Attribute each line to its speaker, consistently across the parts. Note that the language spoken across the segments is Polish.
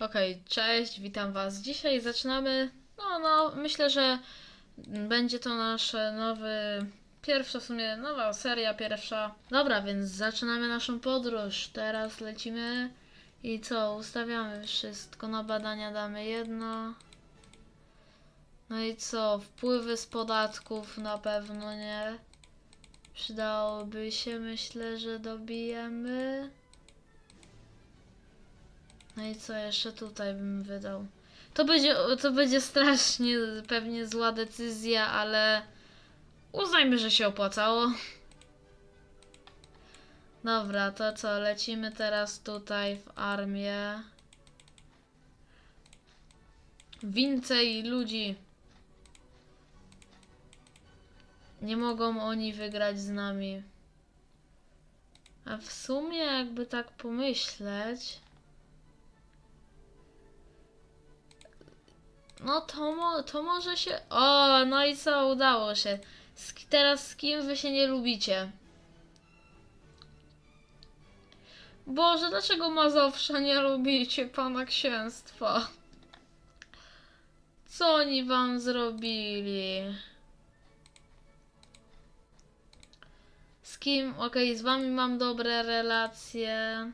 Speaker 1: Okej, cześć, witam Was. Dzisiaj zaczynamy. No, no, myślę, że będzie to nasze nowy. Pierwsza w sumie nowa seria, pierwsza. Dobra, więc zaczynamy naszą podróż. Teraz lecimy i co? Ustawiamy wszystko. Na badania damy jedno. No i co? Wpływy z podatków na pewno nie. Przydałoby się, myślę, że dobijemy. No i co jeszcze tutaj bym wydał? To będzie, to będzie strasznie pewnie zła decyzja, ale uznajmy, że się opłacało. Dobra, to co? Lecimy teraz tutaj w armię. Więcej ludzi. Nie mogą oni wygrać z nami. A w sumie, jakby tak pomyśleć. No to, mo to może się. O, no i co, udało się. Z teraz z kim wy się nie lubicie? Boże, dlaczego Mazowsza nie lubicie pana księstwa? Co oni wam zrobili? Z kim? Okej, z wami mam dobre relacje.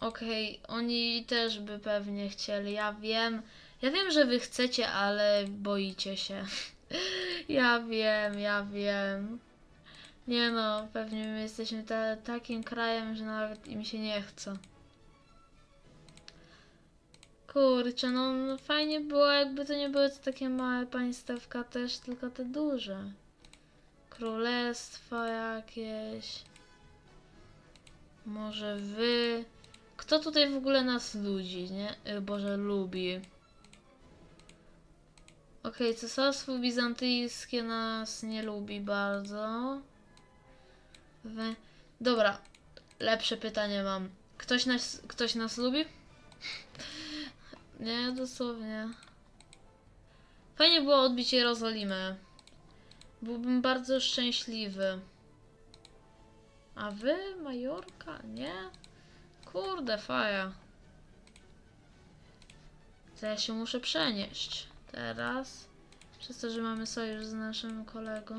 Speaker 1: Okej, oni też by pewnie chcieli. Ja wiem. Ja wiem, że wy chcecie, ale boicie się. ja wiem, ja wiem. Nie no, pewnie my jesteśmy ta, takim krajem, że nawet im się nie chce. Kurczę, no, no fajnie było, jakby to nie były to takie małe państewka też, tylko te duże. Królestwa jakieś. Może wy. Kto tutaj w ogóle nas ludzi, nie? Y, Boże, lubi. Okej, cesarstwo bizantyjskie nas nie lubi bardzo. Wy... Dobra, lepsze pytanie mam. Ktoś nas, ktoś nas lubi? nie, dosłownie. Fajnie było odbić Jerozolimę. Byłbym bardzo szczęśliwy. A wy, Majorka? Nie? Kurde, faja. To ja się muszę przenieść. Teraz. Przez to, że mamy sojusz z naszym kolegą.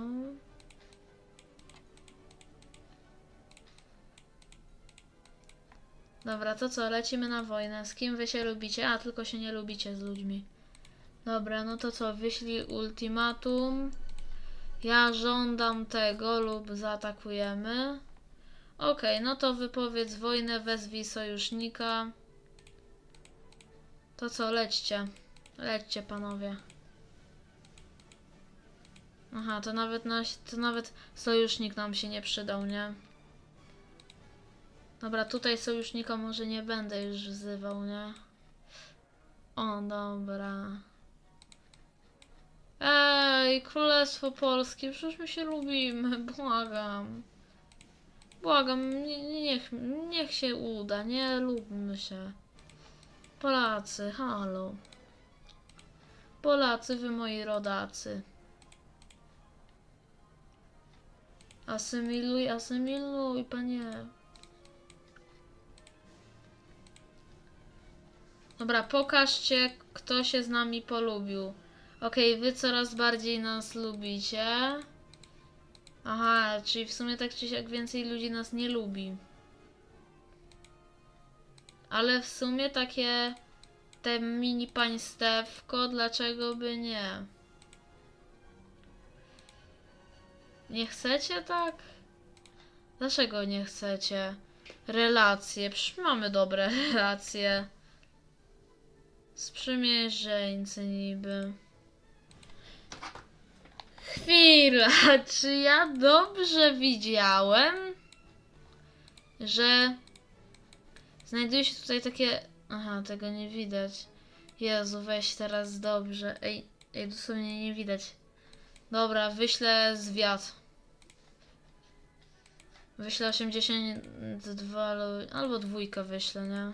Speaker 1: Dobra, to co? Lecimy na wojnę. Z kim wy się lubicie? A, tylko się nie lubicie z ludźmi. Dobra, no to co? Wyślij ultimatum. Ja żądam tego lub zaatakujemy. Okej, no to wypowiedz wojnę, wezwij sojusznika. To co, lećcie. Lećcie, panowie. Aha, to nawet, naś, to nawet sojusznik nam się nie przydał, nie? Dobra, tutaj sojusznika może nie będę już wzywał, nie? O, dobra. Ej, Królestwo Polskie, przecież my się lubimy, błagam. Błagam, nie- niech, niech się uda, nie lubmy się. Polacy, halo. Polacy, wy moi rodacy. Asymiluj, asymiluj, panie. Dobra, pokażcie, kto się z nami polubił. Okej, wy coraz bardziej nas lubicie. Aha, czyli w sumie tak czy siak więcej ludzi nas nie lubi. Ale w sumie takie te mini państewko, dlaczego by nie? Nie chcecie tak? Dlaczego nie chcecie? Relacje, przecież mamy dobre relacje. Sprzymierzeńcy niby. Chwila, czy ja dobrze widziałem, że znajduje się tutaj takie... Aha, tego nie widać. Jezu, weź teraz dobrze. Ej, ej, dosłownie nie widać. Dobra, wyślę zwiat. Wyślę 82 lu- albo dwójkę wyślę, nie?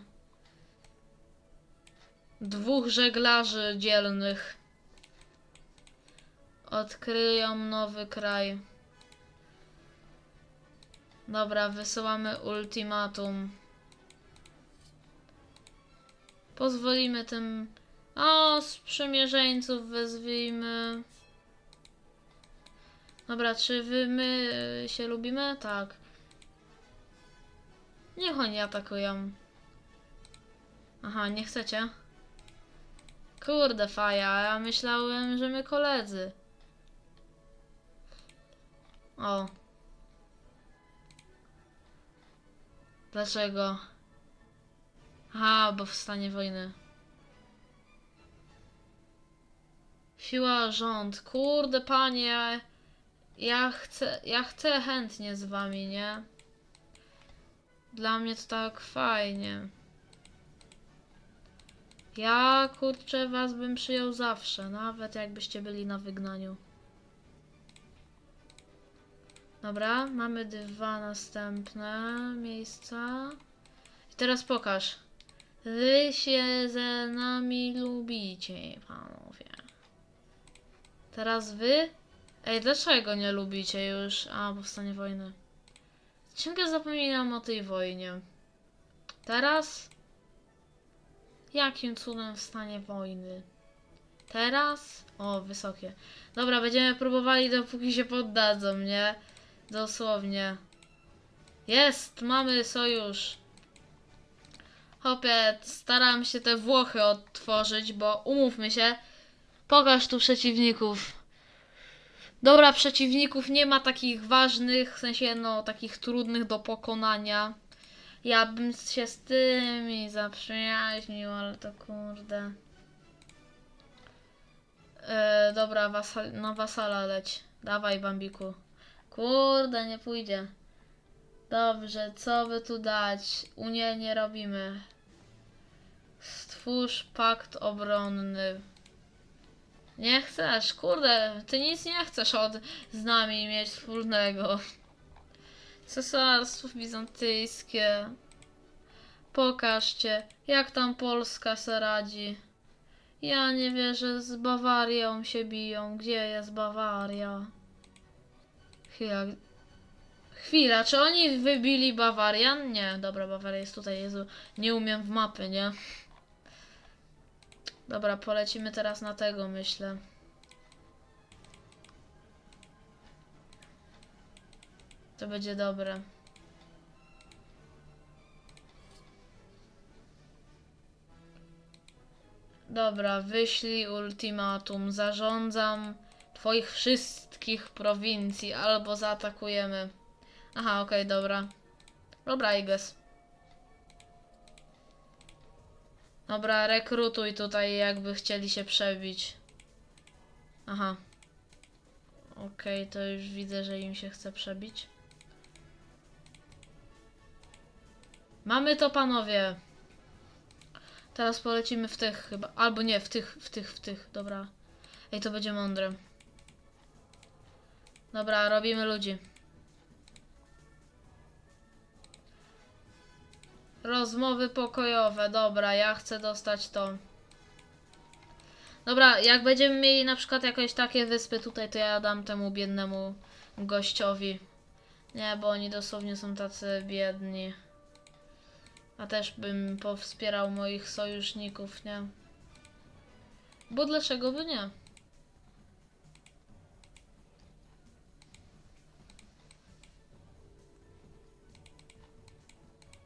Speaker 1: Dwóch żeglarzy dzielnych. Odkryją nowy kraj. Dobra, wysyłamy ultimatum. Pozwolimy tym... O, sprzymierzeńców wezwijmy. Dobra, czy wy, my się lubimy? Tak. Niech oni atakują. Aha, nie chcecie? Kurde, faja, ja myślałem, że my koledzy. O. Dlaczego? Aha, bo w stanie wojny. Siła rząd. Kurde, panie. Ja chcę, ja chcę chętnie z wami, nie? Dla mnie to tak fajnie. Ja, kurczę, was bym przyjął zawsze, nawet jakbyście byli na wygnaniu. Dobra, mamy dwa następne miejsca. I teraz pokaż. Wy się ze nami lubicie, panowie. Teraz wy? Ej, dlaczego nie lubicie już? A, powstanie wojny. Ciągle zapominam o tej wojnie. Teraz? Jakim cudem w stanie wojny? Teraz? O, wysokie. Dobra, będziemy próbowali dopóki się poddadzą, nie? Dosłownie. Jest! Mamy sojusz. Hopie, staram się te Włochy odtworzyć, bo umówmy się. Pokaż tu przeciwników. Dobra, przeciwników nie ma takich ważnych, w sensie no takich trudnych do pokonania. Ja bym się z tymi zaprzyjaźnił, ale to kurde. E, dobra, wasal, na wasala leć. Dawaj, Bambiku. Kurde, nie pójdzie. Dobrze, co by tu dać? Unię nie robimy. Stwórz pakt obronny. Nie chcesz, kurde, ty nic nie chcesz od z nami mieć wspólnego. Cesarstwo bizantyjskie. Pokażcie, jak tam Polska se radzi. Ja nie wierzę, z Bawarią się biją. Gdzie jest Bawaria? Chwila. Chwila, czy oni wybili Bawarian? Nie, dobra, Bawaria jest tutaj, Jezu. Nie umiem w mapy, nie? Dobra, polecimy teraz na tego, myślę. To będzie dobre. Dobra, wyślij ultimatum. Zarządzam twoich wszystkich prowincji, albo zaatakujemy. Aha, okej, dobra. Dobra, Iges. Dobra, rekrutuj tutaj, jakby chcieli się przebić. Aha. Okej, to już widzę, że im się chce przebić. Mamy to, panowie. Teraz polecimy w tych chyba. Albo nie, w tych, w tych, w tych. Dobra. Ej, to będzie mądre. Dobra, robimy ludzi. Rozmowy pokojowe, dobra, ja chcę dostać to. Dobra, jak będziemy mieli na przykład jakieś takie wyspy tutaj, to ja dam temu biednemu gościowi. Nie, bo oni dosłownie są tacy biedni. A też bym powspierał moich sojuszników, nie? Bo dlaczego by nie?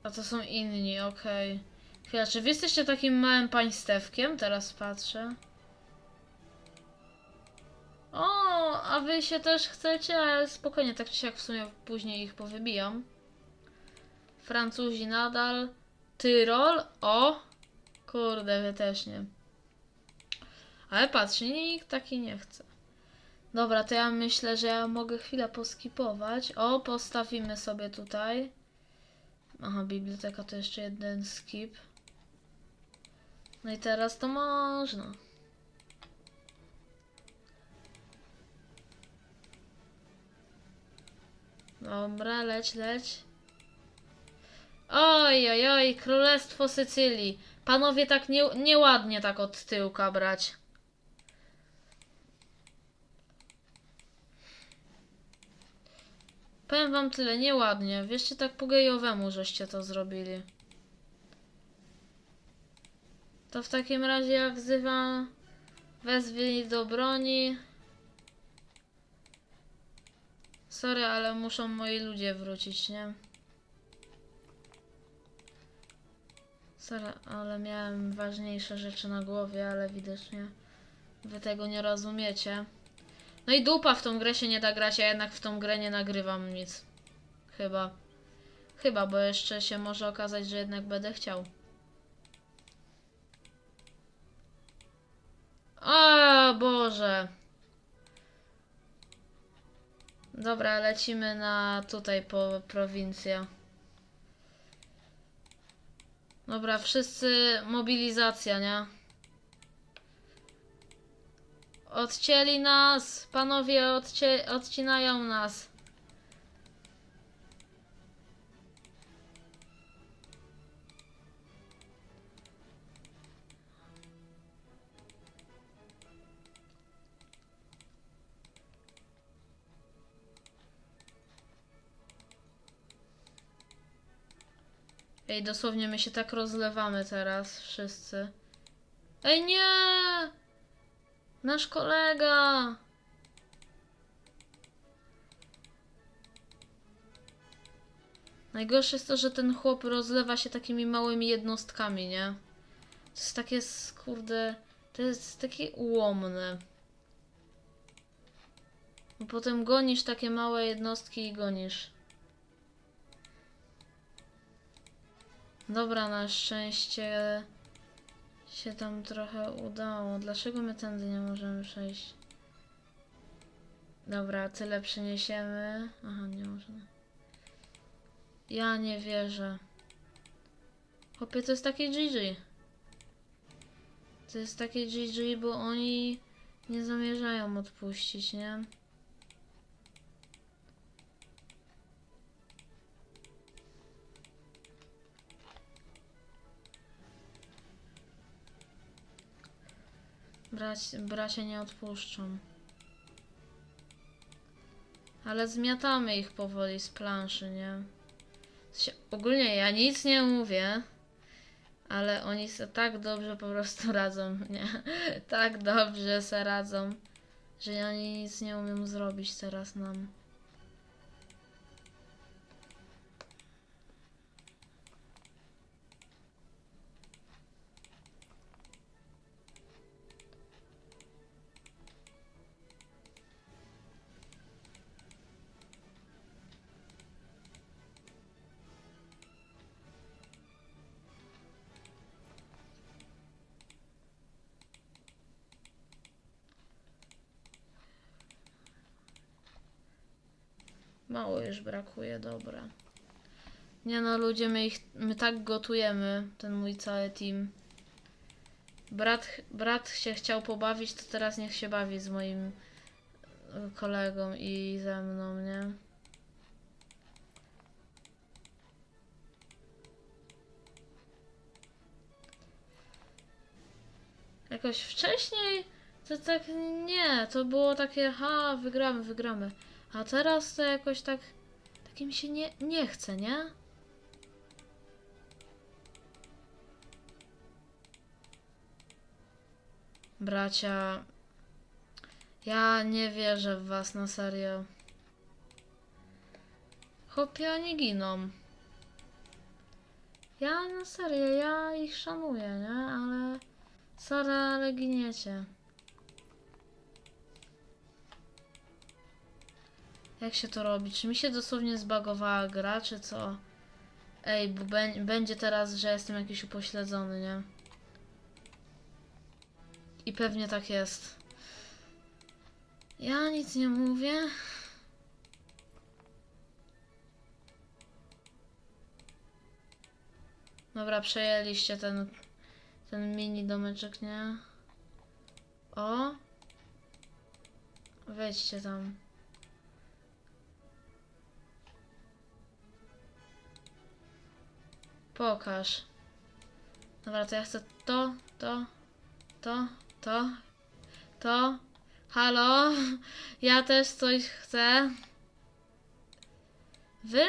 Speaker 1: A to są inni, okej. Chwila, czy wy jesteście takim małym państewkiem? Teraz patrzę. O, a wy się też chcecie, spokojnie, tak czy siak w sumie później ich powybijam. Francuzi nadal. Tyrol, o! Kurde, wy też nie. Ale patrz, nikt taki nie chce. Dobra, to ja myślę, że ja mogę chwilę poskipować. O, postawimy sobie tutaj. Aha, biblioteka to jeszcze jeden skip. No i teraz to można. Dobra, leć, leć. Oj, oj, oj, Królestwo Sycylii. Panowie tak nie, nieładnie tak od tyłka brać. Powiem wam tyle, nieładnie. Wierzcie, tak po gejowemu żeście to zrobili. To w takim razie ja wzywam wezwij do broni. Sorry, ale muszą moi ludzie wrócić, nie? Sorry, ale miałem ważniejsze rzeczy na głowie, ale widocznie wy tego nie rozumiecie. No i dupa w tą grę się nie da grać, ja jednak w tą grę nie nagrywam nic. Chyba. Chyba, bo jeszcze się może okazać, że jednak będę chciał. O Boże. Dobra, lecimy na tutaj po prowincję. Dobra, wszyscy mobilizacja, nie? Odcięli nas! Panowie odcie odcinają nas. Ej, dosłownie my się tak rozlewamy teraz, wszyscy. Ej, nie! Nasz kolega! Najgorsze jest to, że ten chłop rozlewa się takimi małymi jednostkami, nie? To jest takie, skurde, to jest takie ułomne. Bo potem gonisz takie małe jednostki i gonisz. Dobra, na szczęście się tam trochę udało. Dlaczego my tędy nie możemy przejść? Dobra, tyle przeniesiemy. Aha, nie można. Ja nie wierzę. Chłopie, to jest takie GG. To jest takie GG, bo oni nie zamierzają odpuścić, nie? Brać, nie odpuszczą. Ale zmiatamy ich powoli z planszy, nie? Ogólnie ja nic nie mówię, ale oni se tak dobrze po prostu radzą, nie? Tak dobrze se radzą, że oni nic nie umiem zrobić teraz nam. Już brakuje, dobra. Nie no, ludzie, my ich, my tak gotujemy, ten mój cały team. Brat, brat się chciał pobawić, to teraz niech się bawi z moim y, kolegą i ze mną, nie? Jakoś wcześniej to tak nie, to było takie, ha, wygramy, wygramy. A teraz to jakoś tak, takim się nie, nie chce, nie? Bracia, ja nie wierzę w was na serio. Chłopie, oni giną. Ja na serio, ja ich szanuję, nie? Ale sorry, ale giniecie. Jak się to robi? Czy mi się dosłownie zbagowała gra, czy co? Ej, bo bę- będzie teraz, że jestem jakiś upośledzony, nie? I pewnie tak jest. Ja nic nie mówię. Dobra, przejęliście ten, ten mini domeczek, nie? O! Wejdźcie tam. Pokaż. Dobra, to ja chcę to, to, to, to, to. Halo? Ja też coś chcę. Wy?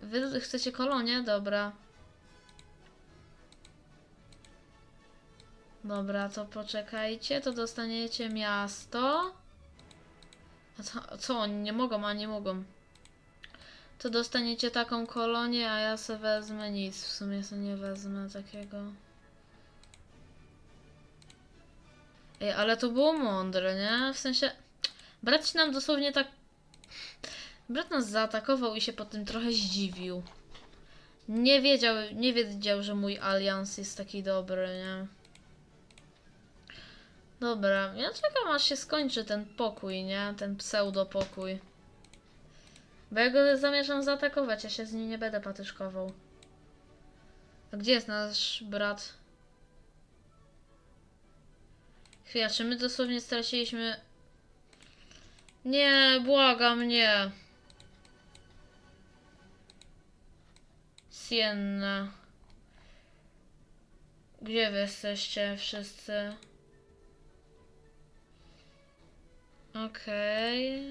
Speaker 1: Wy chcecie kolonię? Dobra. Dobra, to poczekajcie, to dostaniecie miasto. A co, co oni nie mogą, a nie mogą. To dostaniecie taką kolonię, a ja se wezmę nic. W sumie sobie nie wezmę takiego. Ej, ale to było mądre, nie? W sensie, brat nam dosłownie tak... Brat nas zaatakował i się po tym trochę zdziwił. Nie wiedział, nie wiedział, że mój alians jest taki dobry, nie? Dobra, ja czekam aż się skończy ten pokój, nie? Ten pseudopokój. Bo ja go zamierzam zaatakować, ja się z nim nie będę patyszkował. A gdzie jest nasz brat? Chwila, czy my dosłownie straciliśmy... Nie, błagam, nie. Sienna. Gdzie wy jesteście wszyscy? Okej.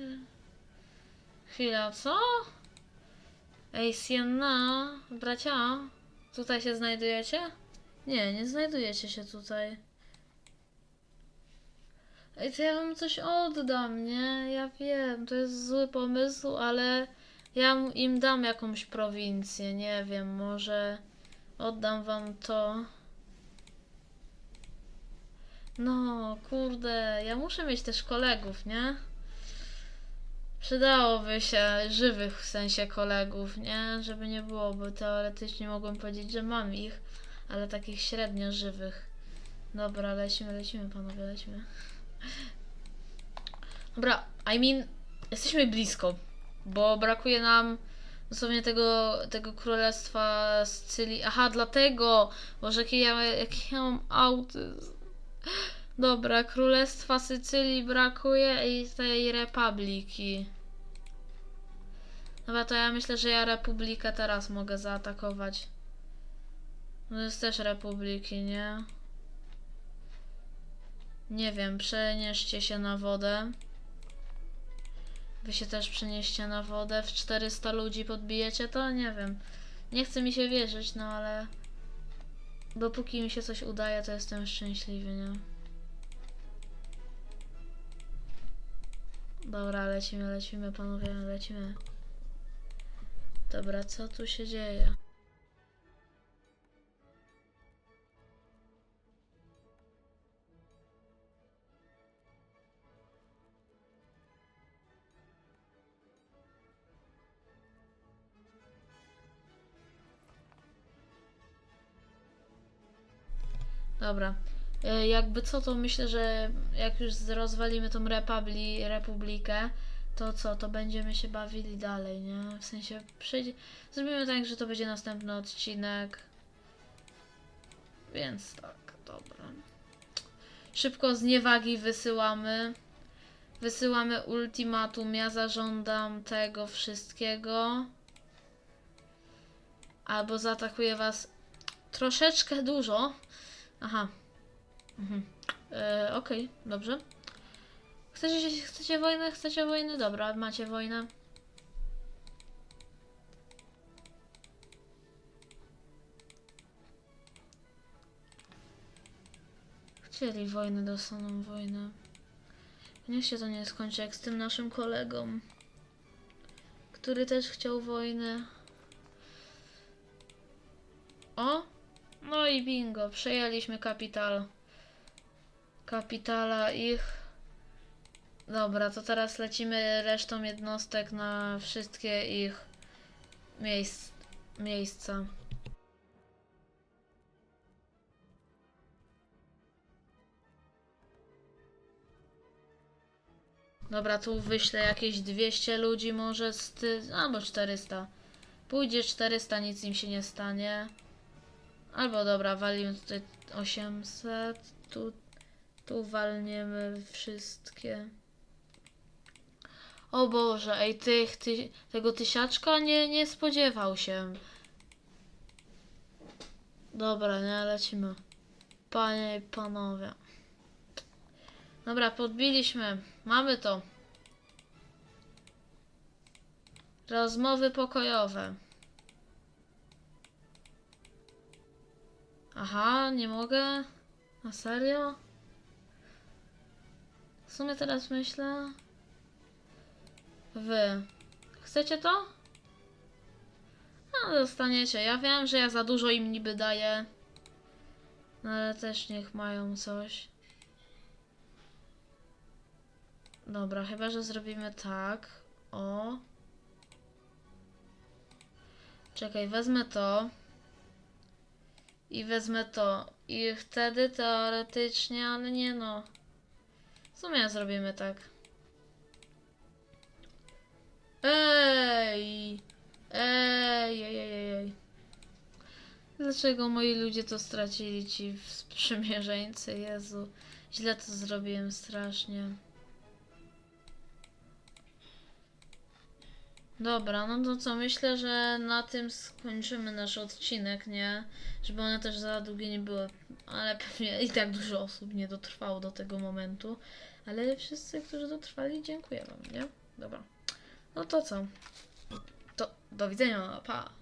Speaker 1: Chwila, co? Ej, Sienna, bracia, tutaj się znajdujecie? Nie, nie znajdujecie się tutaj. Ej, to ja wam coś oddam, nie? Ja wiem, to jest zły pomysł, ale ja im dam jakąś prowincję, nie wiem, może oddam wam to. No, kurde, ja muszę mieć też kolegów, nie? Przydałoby się żywych w sensie kolegów, nie? Żeby nie było, bo teoretycznie mogłem powiedzieć, że mam ich, ale takich średnio żywych. Dobra, lecimy, lecimy, panowie, lecimy. Dobra, I mean, jesteśmy blisko, bo brakuje nam dosłownie tego, tego królestwa Sycylii. Aha, dlatego, Boże, jaki ja, jaki ja mam autyzm. Dobra, królestwa Sycylii brakuje i tej republiki. Dobra, to ja myślę, że ja republikę teraz mogę zaatakować. No jest też republiki, nie? Nie wiem, przenieście się na wodę. Wy się też przenieście na wodę. W 400 ludzi podbijecie to? Nie wiem. Nie chce mi się wierzyć, no ale... Dopóki mi się coś udaje, to jestem szczęśliwy, nie? Dobra, lecimy, lecimy, panowie, lecimy. Dobra, co tu się dzieje? Dobra. E, Jakby co, to myślę, że jak już rozwalimy tą republi, republikę, to co, to będziemy się bawili dalej, nie? W sensie przejdzie... Zrobimy tak, że to będzie następny odcinek. Więc tak, dobra. Szybko z niewagi wysyłamy. Wysyłamy ultimatum. Ja zażądam tego wszystkiego. Albo zaatakuję was troszeczkę dużo. Aha. Mhm. E, Okej, dobrze. Chcecie, chcecie wojnę? Chcecie wojny? Dobra, macie wojnę. Chcieli wojny, dostaną wojnę. Niech się to nie skończy jak z tym naszym kolegą, który też chciał wojny. O! No i bingo, przejęliśmy kapital. Kapitala ich. Dobra, to teraz lecimy resztą jednostek na wszystkie ich miejsc, miejsca. Dobra, tu wyślę jakieś 200 ludzi może z ty... albo 400. Pójdzie 400, nic im się nie stanie. Albo dobra, walimy tutaj 800. Tu, tu walniemy wszystkie. O Boże, ej, tych, ty, tego tysiaczka nie, nie spodziewał się. Dobra, nie, lecimy. Panie i panowie. Dobra, podbiliśmy. Mamy to. Rozmowy pokojowe. Aha, nie mogę. Na serio? W sumie teraz myślę. Wy. Chcecie to? No, dostaniecie. Ja wiem, że ja za dużo im niby daję. No ale też niech mają coś. Dobra, chyba że zrobimy tak. O. Czekaj, wezmę to. I wezmę to. I wtedy teoretycznie, ale nie no. W sumie zrobimy tak. Ej! Ej, ej, ej, ej. Dlaczego moi ludzie to stracili ci sprzymierzeńcy? Jezu. Źle to zrobiłem strasznie. Dobra, no to co, myślę, że na tym skończymy nasz odcinek, nie? Żeby one też za długie nie były, ale pewnie i tak dużo osób nie dotrwało do tego momentu. Ale wszyscy, którzy dotrwali, dziękuję wam, nie? Dobra. No to co? To do widzenia, pa!